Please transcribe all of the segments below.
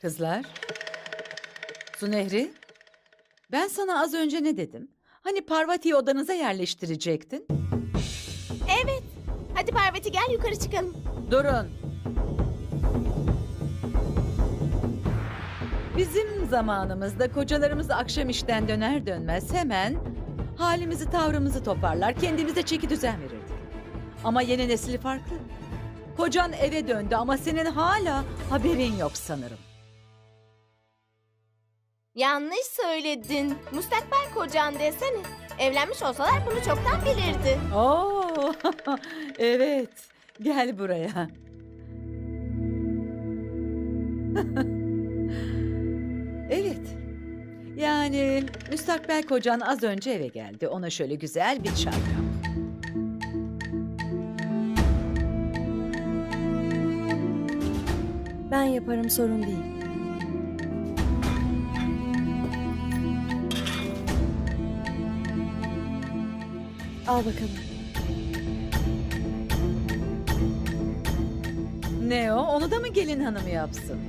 Kızlar. Su Nehri. Ben sana az önce ne dedim? Hani Parvati'yi odanıza yerleştirecektin? Evet. Hadi Parvati gel yukarı çıkalım. Durun. Bizim zamanımızda kocalarımız akşam işten döner dönmez hemen halimizi tavrımızı toparlar kendimize çeki düzen verirdik. Ama yeni nesil farklı. Kocan eve döndü ama senin hala haberin yok sanırım. Yanlış söyledin. Mustakbel kocan desene. Evlenmiş olsalar bunu çoktan bilirdi. Oo, evet. Gel buraya. evet. Yani müstakbel kocan az önce eve geldi. Ona şöyle güzel bir çay yap. Ben yaparım sorun değil. Al bakalım. Ne o? Onu da mı gelin hanımı yapsın?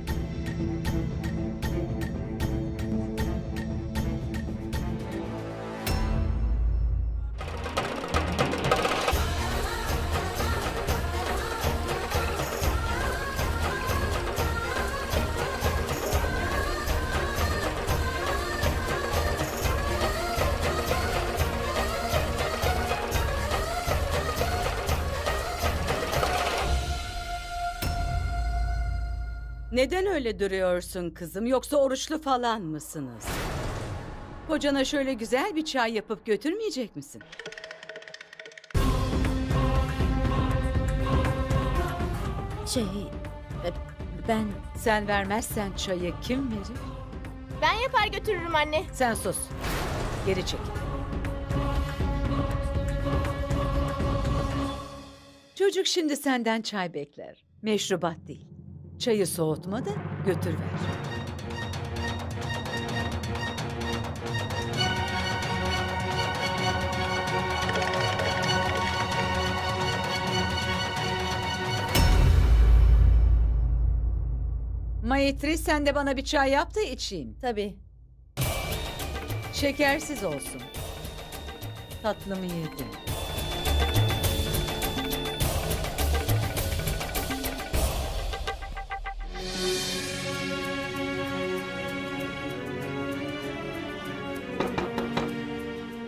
Neden öyle duruyorsun kızım? Yoksa oruçlu falan mısınız? Kocana şöyle güzel bir çay yapıp götürmeyecek misin? Şey, e, ben Sen vermezsen çayı kim verir? Ben yapar götürürüm anne. Sen sus. Geri çekil. Çocuk şimdi senden çay bekler. Meşrubat değil. Çayı soğutma da götür ver. Maitri sen de bana bir çay yap da içeyim. tabii. Şekersiz olsun. Tatlımı yedim.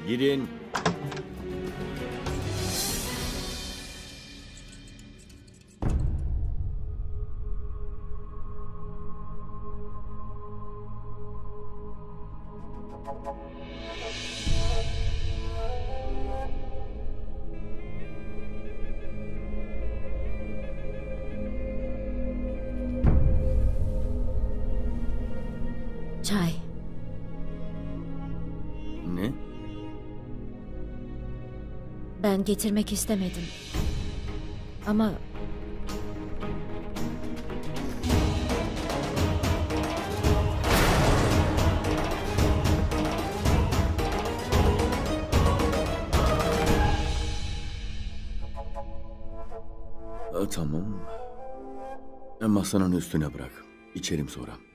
Girin. Getirmek istemedim. Ama tamam. Masanın üstüne bırak. İçerim sonra.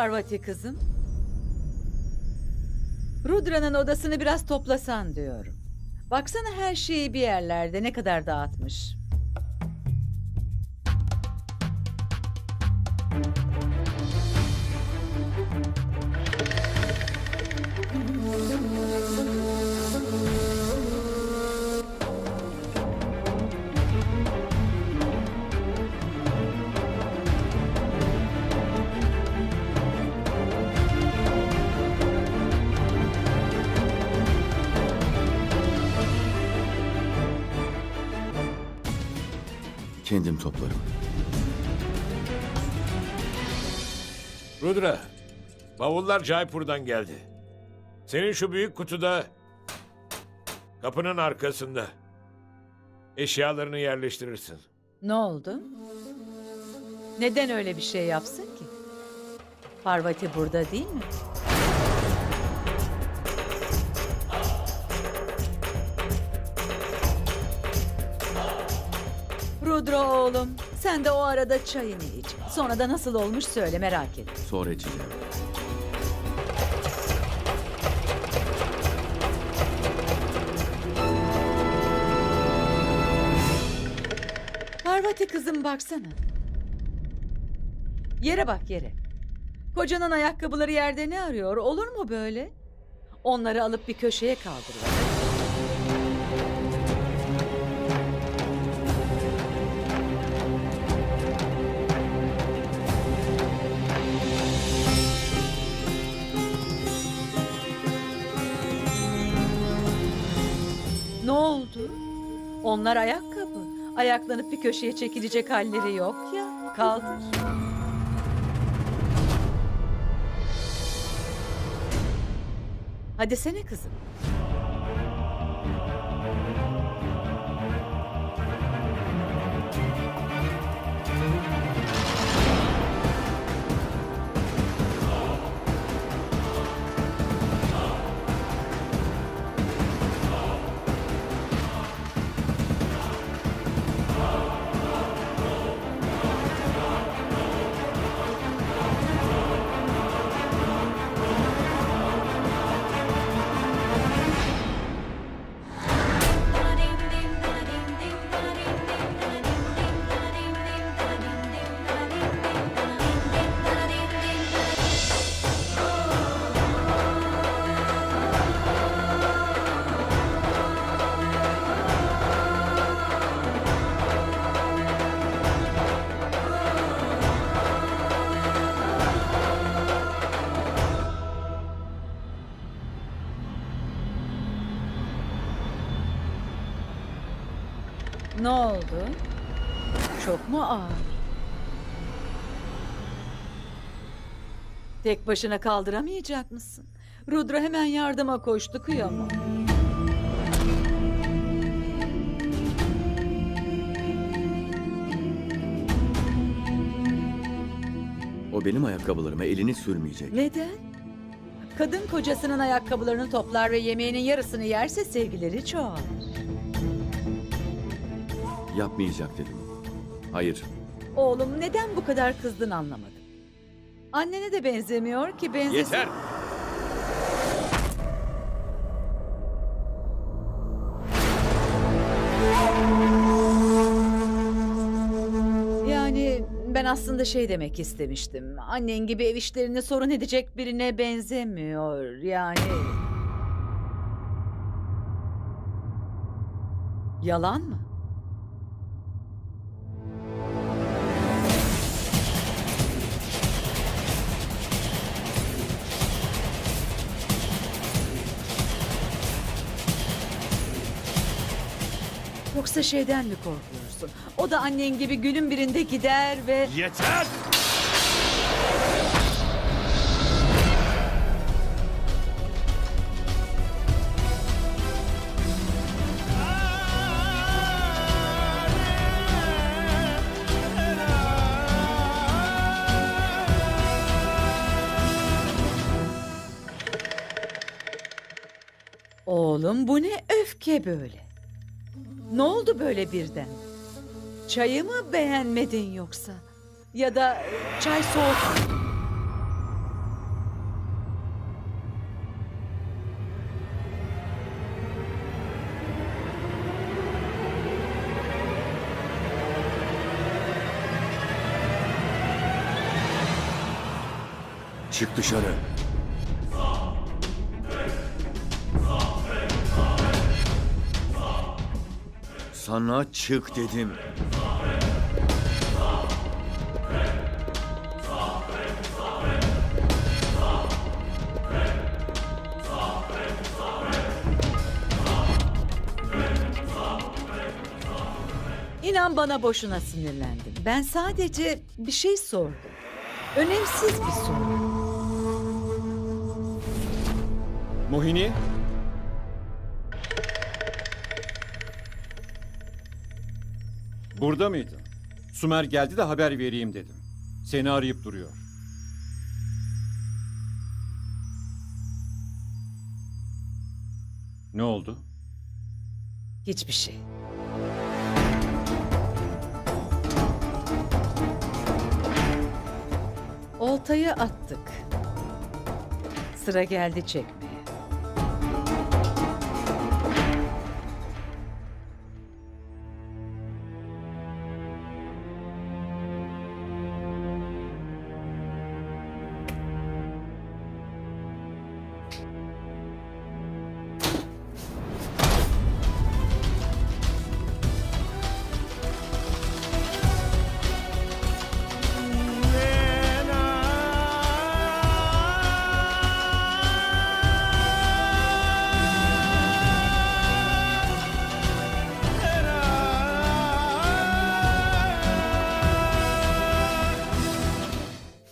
Parvati kızım. Rudra'nın odasını biraz toplasan diyorum. Baksana her şeyi bir yerlerde ne kadar dağıtmış. Kendim toplarım. Rudra, bavullar Jaipur'dan geldi. Senin şu büyük kutuda kapının arkasında. Eşyalarını yerleştirirsin. Ne oldu? Neden öyle bir şey yapsın ki? Parvati burada değil mi? Rudra oğlum, sen de o arada çayını iç. Sonra da nasıl olmuş söyle merak ettim. Sonra içeceğim. Parvati kızım baksana. Yere bak yere. Kocanın ayakkabıları yerde ne arıyor? Olur mu böyle? Onları alıp bir köşeye kaldırıyor. Onlar ayakkabı. Ayaklanıp bir köşeye çekilecek halleri yok ya. Kaldır. Hadi sene kızım. Ne oldu? Çok mu ağır? Tek başına kaldıramayacak mısın? Rudra hemen yardıma koştu kıyamam. O benim ayakkabılarıma elini sürmeyecek. Neden? Kadın kocasının ayakkabılarını toplar ve yemeğinin yarısını yerse sevgileri çoğalır. Yapmayacak dedim. Hayır. Oğlum neden bu kadar kızdın anlamadım. Annene de benzemiyor ki benzesin. Yeter! Yani ben aslında şey demek istemiştim. Annen gibi ev işlerini sorun edecek birine benzemiyor. Yani... Yalan mı? Yoksa şeyden mi korkuyorsun? O da annen gibi günün birinde gider ve... Yeter! Oğlum bu ne öfke böyle? Ne oldu böyle birden? Çayı mı beğenmedin yoksa? Ya da e, çay soğuk mu? Çık dışarı. Sana çık dedim. İnan bana boşuna sinirlendim. Ben sadece bir şey sordum. Önemsiz bir sorun. Mohini? Burada mıydın? Sümer geldi de haber vereyim dedim. Seni arayıp duruyor. Ne oldu? Hiçbir şey. Oltayı attık. Sıra geldi çekmeye.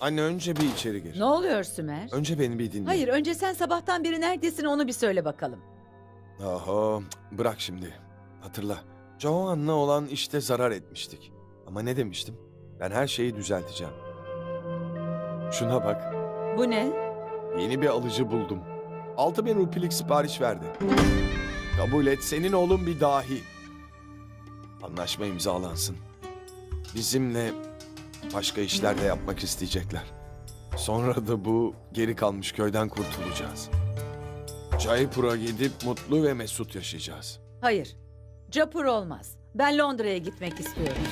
Anne önce bir içeri gir. Ne oluyor Sümer? Önce beni bir dinle. Hayır, önce sen sabahtan beri neredesin onu bir söyle bakalım. Oho, bırak şimdi. Hatırla. Joan'la olan işte zarar etmiştik. Ama ne demiştim? Ben her şeyi düzelteceğim. Şuna bak. Bu ne? Yeni bir alıcı buldum. 6000 rupilik sipariş verdi. Kabul et senin oğlun bir dahi. Anlaşma imzalansın. Bizimle başka işler de yapmak isteyecekler. Sonra da bu geri kalmış köyden kurtulacağız. Jaipur'a gidip mutlu ve mesut yaşayacağız. Hayır. Capur olmaz. Ben Londra'ya gitmek istiyorum.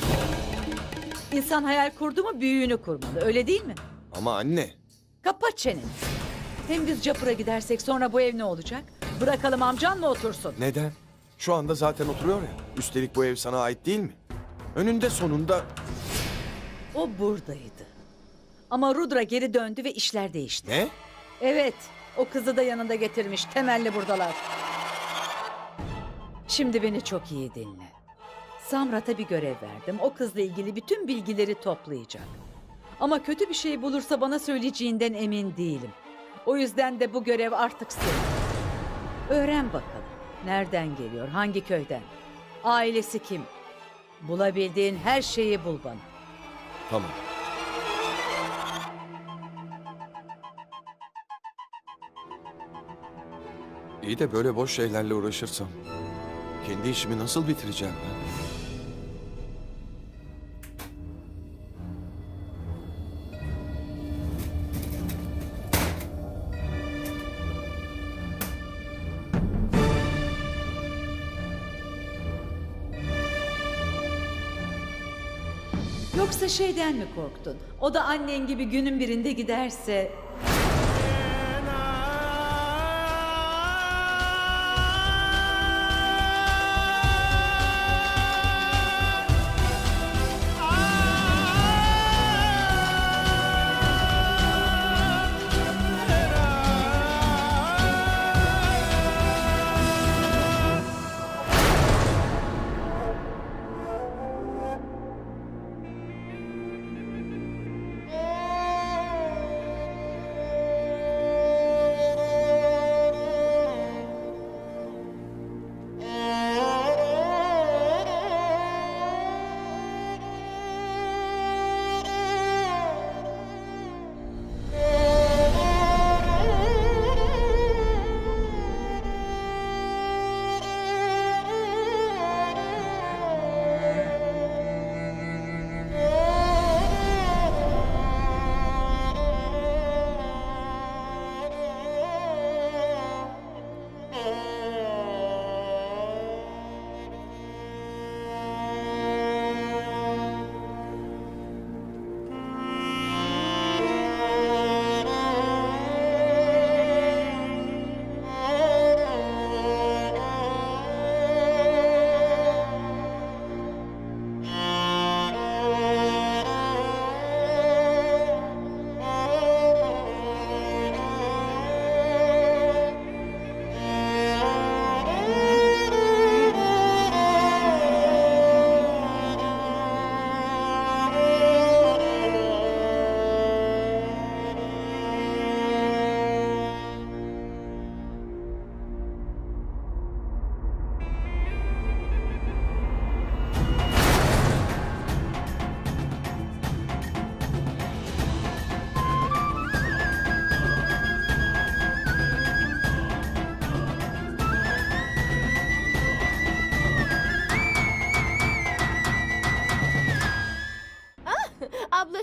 İnsan hayal kurdu mu büyüğünü kurmalı. Öyle değil mi? Ama anne, Kapat çeneni. Hem biz Capur'a gidersek sonra bu ev ne olacak? Bırakalım amcan mı otursun? neden? Şu anda zaten oturuyor ya. Üstelik bu ev sana ait değil mi? Önünde sonunda O buradaydı. Ama Rudra geri döndü ve işler değişti. ne? Evet, o kızı da yanında getirmiş. Temelli buradalar. Şimdi beni çok iyi dinle. Samrat'a bir görev verdim. O kızla ilgili bütün bilgileri toplayacak. Ama kötü bir şey bulursa bana söyleyeceğinden emin değilim. O yüzden de bu görev artık senin. Öğren bakalım. Nereden geliyor, hangi köyden? Ailesi kim? Bulabildiğin her şeyi bul bana. Tamam. İyi de böyle boş şeylerle uğraşırsam kendi işimi nasıl bitireceğim ben? Yoksa şeyden mi korktun? O da annen gibi günün birinde giderse...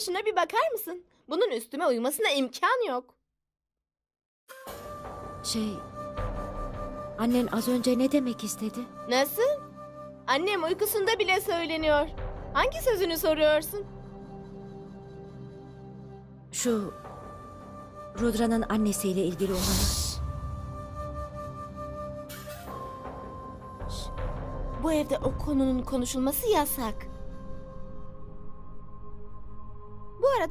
şuna bir bakar mısın? Bunun üstüme uyumasına imkan yok. Şey... Annen az önce ne demek istedi? Nasıl? Annem uykusunda bile söyleniyor. Hangi sözünü soruyorsun? Şu... Rudra'nın annesiyle ilgili olanı. Bu evde o konunun konuşulması yasak.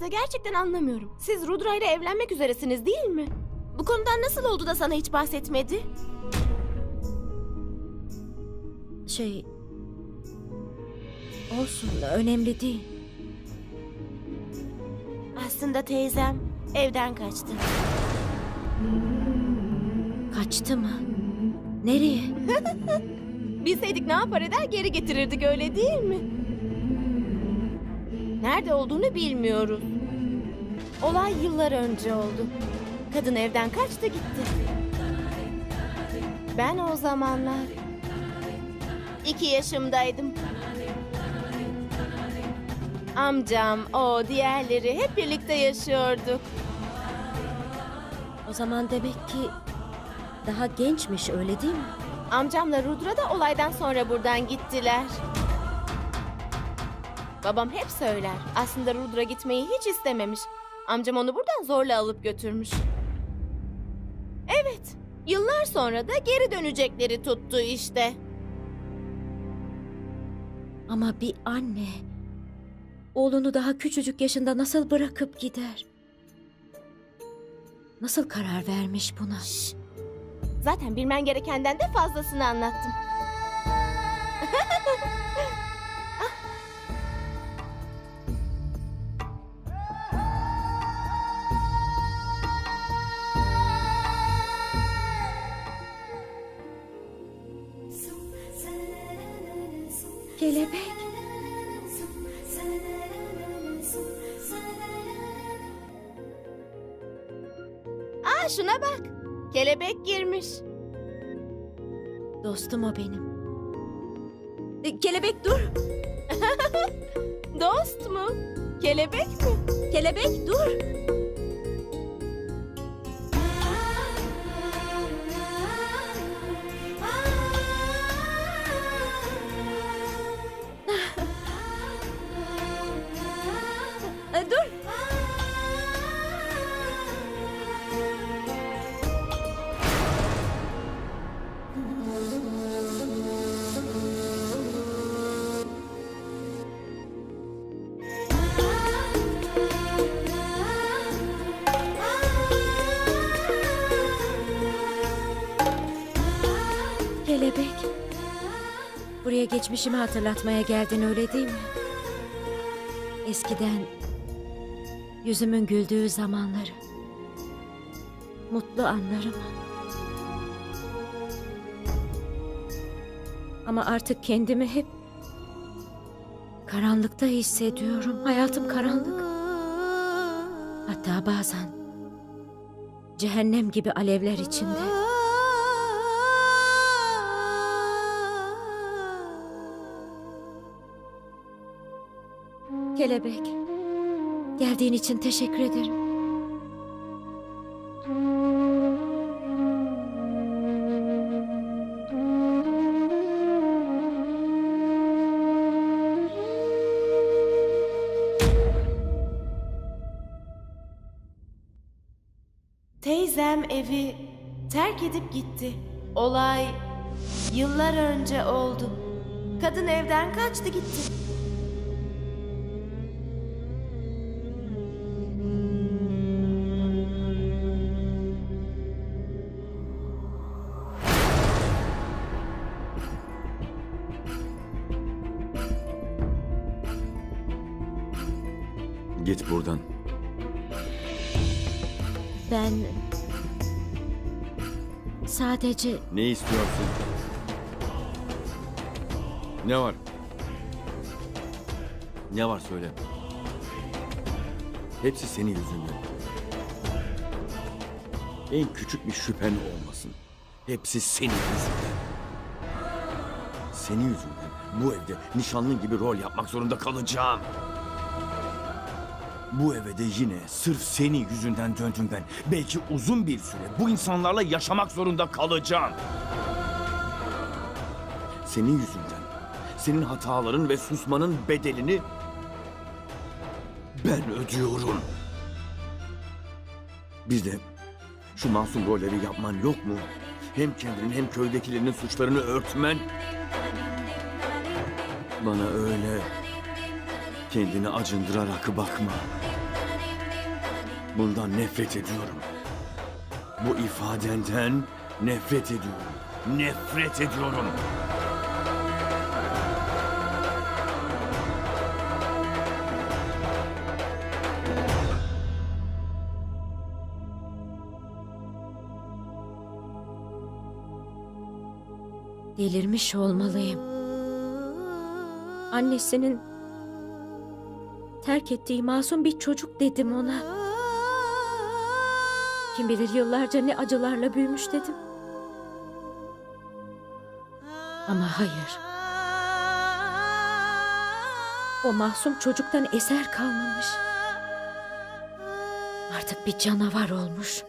Bu arada gerçekten anlamıyorum. Siz Rudra ile evlenmek üzeresiniz değil mi? Bu konudan nasıl oldu da sana hiç bahsetmedi? Şey... Olsun, önemli değil. Aslında teyzem evden kaçtı. Kaçtı mı? Nereye? Bilseydik ne yapar eder geri getirirdik öyle değil mi? Nerede olduğunu bilmiyoruz. Olay yıllar önce oldu. Kadın evden kaçtı gitti. Ben o zamanlar iki yaşımdaydım. Amcam, o, diğerleri hep birlikte yaşıyorduk. O zaman demek ki... Daha gençmiş öyle değil mi? Amcamla Rudra da olaydan sonra buradan gittiler. Babam hep söyler. Aslında Rudra gitmeyi hiç istememiş. Amcam onu buradan zorla alıp götürmüş. Evet. Yıllar sonra da geri dönecekleri tuttu işte. Ama bir anne... Oğlunu daha küçücük yaşında nasıl bırakıp gider? Nasıl karar vermiş buna? Zaten bilmen gerekenden de fazlasını anlattım. Dostum o benim. E, Kelebek dur. Dost mu? Kelebek mi? Kelebek dur. Geçmişimi hatırlatmaya geldin öyle değil mi? Eskiden yüzümün güldüğü zamanları. Mutlu anlarımı. Ama artık kendimi hep karanlıkta hissediyorum. Hayatım karanlık. Hatta bazen cehennem gibi alevler içinde. Kelebek. Geldiğin için teşekkür ederim. Teyzem evi terk edip gitti. Olay yıllar önce oldu. Kadın evden kaçtı gitti. Git buradan. Ben sadece Ne istiyorsun? Ne var? Ne var söyle. Hepsi senin yüzünden. En küçük bir şüphen olmasın. Hepsi senin yüzünden. Senin yüzünden bu evde nişanlın gibi rol yapmak zorunda kalacağım. Bu eve de yine sırf senin yüzünden döndüm ben. Belki uzun bir süre bu insanlarla yaşamak zorunda kalacağım. Senin yüzünden. Senin hataların ve susmanın bedelini ben ödüyorum. Bir de şu masum rolleri yapman yok mu? Hem kendinin hem köydekilerin suçlarını örtmen. Bana öyle kendini acındırarak bakma. Bundan nefret ediyorum. Bu ifadenden nefret ediyorum. Nefret ediyorum. Delirmiş olmalıyım. Annesinin terk ettiği masum bir çocuk dedim ona. Kim bilir yıllarca ne acılarla büyümüş dedim. Ama hayır. O masum çocuktan eser kalmamış. Artık bir canavar olmuş.